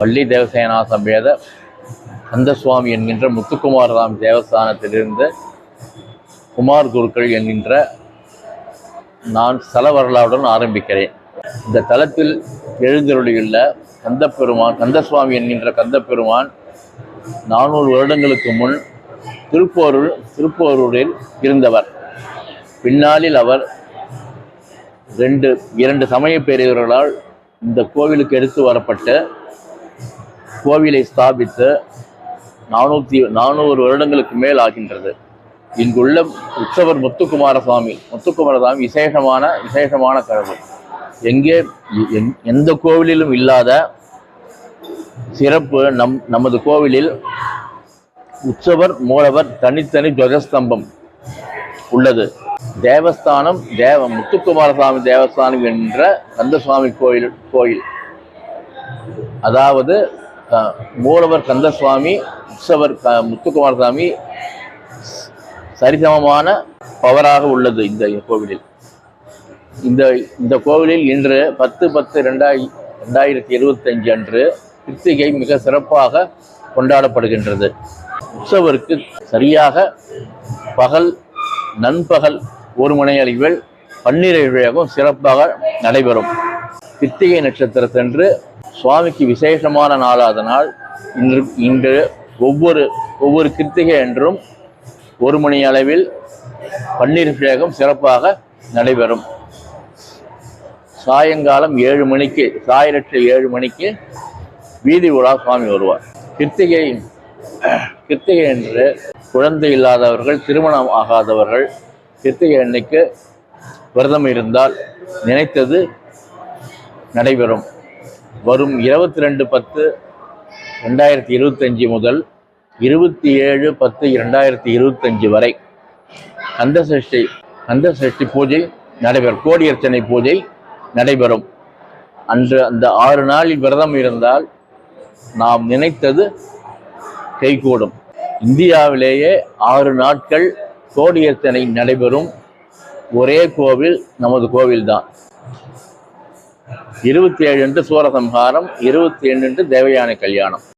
பள்ளி தேவசேனா சம்பேத கந்தசுவாமி என்கின்ற முத்துக்குமாரராம் தேவஸ்தானத்திலிருந்து குமார் குருக்கள் என்கின்ற நான் ஸ்தல வரலாறுடன் ஆரம்பிக்கிறேன். இந்த தலத்தில் எழுந்தருளியுள்ள கந்தப்பெருமான் கந்தசுவாமி என்கின்ற கந்தப்பெருமான் நானூறு வருடங்களுக்கு முன் திருப்போரூர் திருப்போரூரில் இருந்தவர். பின்னாளில் அவர் ரெண்டு இரண்டு சமய பெரியவர்களால் இந்த கோவிலுக்கு எடுத்து வரப்பட்டு கோவிலை ஸ்தாபித்து நானூற்றி நானூறு வருடங்களுக்கு மேல் ஆகின்றது. இங்குள்ள உற்சவர் முத்துக்குமார சுவாமி முத்துக்குமார சுவாமி விசேஷமான விசேஷமான கடவுள். எங்கே எந்த கோவிலிலும் இல்லாத சிறப்பு நம் நமது கோவிலில் உற்சவர் மூலவர் தனித்தனி துவஜஸ்தம்பம் உள்ளது. தேவஸ்தானம் தேவ முத்துக்குமாரசாமி தேவஸ்தானம் என்ற கந்தசுவாமி கோயில் கோயில். அதாவது மூலவர் கந்தசுவாமி உற்சவர் க- முத்துக்குமாரசாமி சரிசமமான பவராக உள்ளது இந்த கோவிலில். இந்த இந்த கோவிலில் இன்று பத்து பத்து ரெண்டாயி ரெண்டாயிரத்தி இருபத்தஞ்சு அன்று கிருத்திகை மிக சிறப்பாக கொண்டாடப்படுகின்றது. உற்சவருக்கு சரியாக பகல் நண்பகல் ஒரு மணி அளவில் பன்னிரவு விழாவும் சிறப்பாக நடைபெறும். கிருத்திகை நட்சத்திரத்தன்று சுவாமிக்கு விசேஷமான நாளாதனால் இன்று இன்று ஒவ்வொரு ஒவ்வொரு கிருத்திகை என்றும் ஒரு மணி அளவில் பன்னீர் அபிஷேகம் சிறப்பாக நடைபெறும். சாயங்காலம் ஏழு மணிக்கு சாயரட்டு ஏழு மணிக்கு வீதி உலா சுவாமி வருவார். கிருத்திகை கிருத்திகை என்று குழந்தை இல்லாதவர்கள் திருமணம் ஆகாதவர்கள் கிருத்திகை அன்னைக்கு விரதம் இருந்தால் நினைத்தது நடைபெறும். வரும் இருபத்தி ரெண்டு பத்து ரெண்டாயிரத்தி இருபத்தஞ்சி முதல் இருபத்தி ஏழு பத்து இரண்டாயிரத்தி இருபத்தஞ்சி வரை கந்தசஷ்டி கந்தசஷ்டி பூஜை நடைபெறும். கோடியர்ச்சனை பூஜை நடைபெறும். அன்று அந்த ஆறு நாளில் விரதம் இருந்தால் நாம் நினைத்தது கைகூடும். இந்தியாவிலேயே ஆறு நாட்கள் கோடியர்ச்சனை நடைபெறும். ஒரே கோவில் நமது கோவில்தான். இருபத்தி ஏழு என்று சூரசம்ஹாரம் இருபத்தி ஏழு என்று தேவயானை கல்யாணம்.